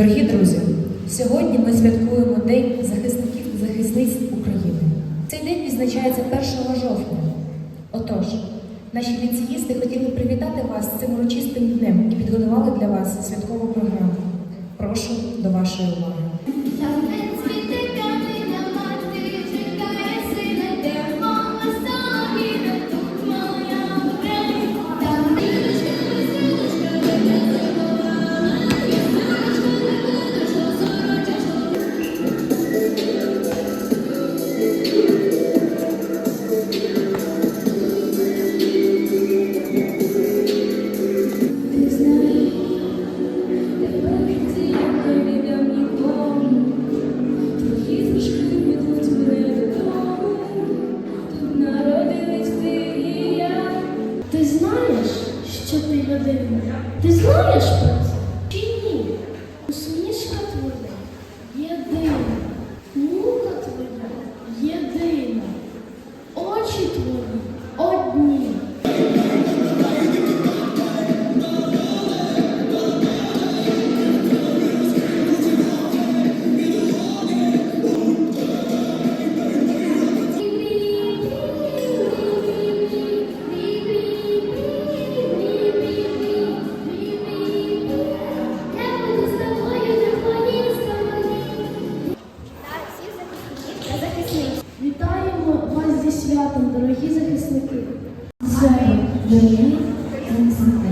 Дорогі друзі, сьогодні ми святкуємо День захисників та захисниць України. Цей день відзначається 1 жовтня. Отож, наші ліцеїсти хотіли привітати вас цим урочистим днем і підготували для вас святкову програму. Прошу до вашої уваги. Володимира, ти знаєш про це чи ні? Усмішка твоя єдина, мука твоя єдина, очі твої. святом, дорогі захисники. Дякую, дорогі захисники.